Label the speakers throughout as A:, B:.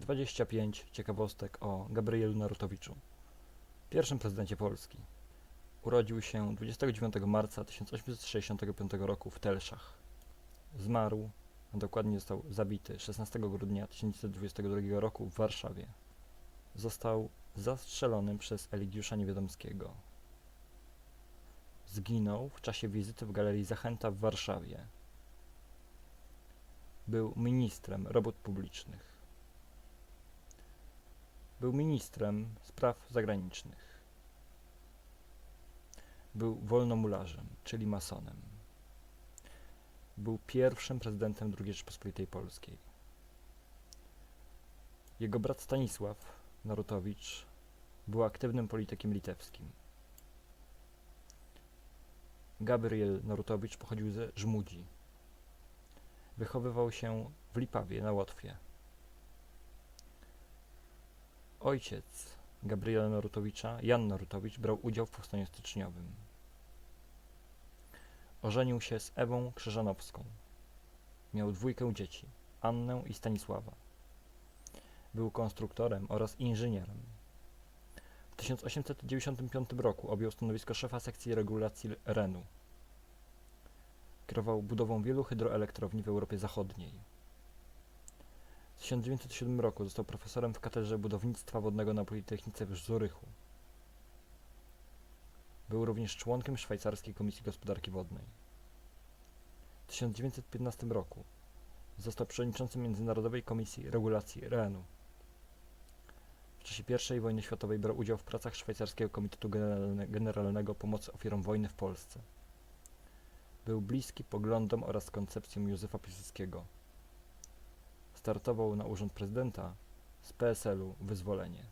A: 25 ciekawostek o Gabrielu Narutowiczu, pierwszym prezydencie Polski. Urodził się 29 marca 1865 roku w Telszach. Zmarł, a dokładnie został zabity 16 grudnia 1922 roku w Warszawie. Został zastrzelony przez Eligiusza Niewiadomskiego. Zginął w czasie wizyty w Galerii Zachęta w Warszawie. Był ministrem robót publicznych. Był ministrem spraw zagranicznych. Był wolnomularzem, czyli masonem. Był pierwszym prezydentem II Rzeczypospolitej Polskiej. Jego brat Stanisław Narutowicz był aktywnym politykiem litewskim. Gabriel Narutowicz pochodził ze Żmudzi. Wychowywał się w Lipawie na Łotwie. Ojciec Gabriela Narutowicza, Jan Narutowicz, brał udział w powstaniu styczniowym. Ożenił się z Ewą Krzyżanowską. Miał dwójkę dzieci, Annę i Stanisława. Był konstruktorem oraz inżynierem. W 1895 roku objął stanowisko szefa sekcji regulacji Renu. Kierował budową wielu hydroelektrowni w Europie Zachodniej. W 1907 roku został profesorem w katedrze budownictwa wodnego na Politechnice w Zurychu. Był również członkiem Szwajcarskiej Komisji Gospodarki Wodnej. W 1915 roku został przewodniczącym Międzynarodowej Komisji Regulacji Renu. W czasie I wojny światowej brał udział w pracach Szwajcarskiego Komitetu Generalne, Generalnego Pomocy Ofiarom Wojny w Polsce. Był bliski poglądom oraz koncepcjom Józefa Piłsudskiego. Startował na urząd prezydenta z PSL-u Wyzwolenie.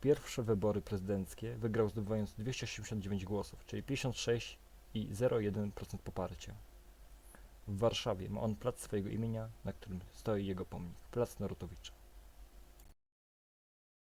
A: Pierwsze wybory prezydenckie wygrał zdobywając 289 głosów, czyli 56,01% poparcia. W Warszawie ma on plac swojego imienia, na którym stoi jego pomnik, Plac Narutowicza.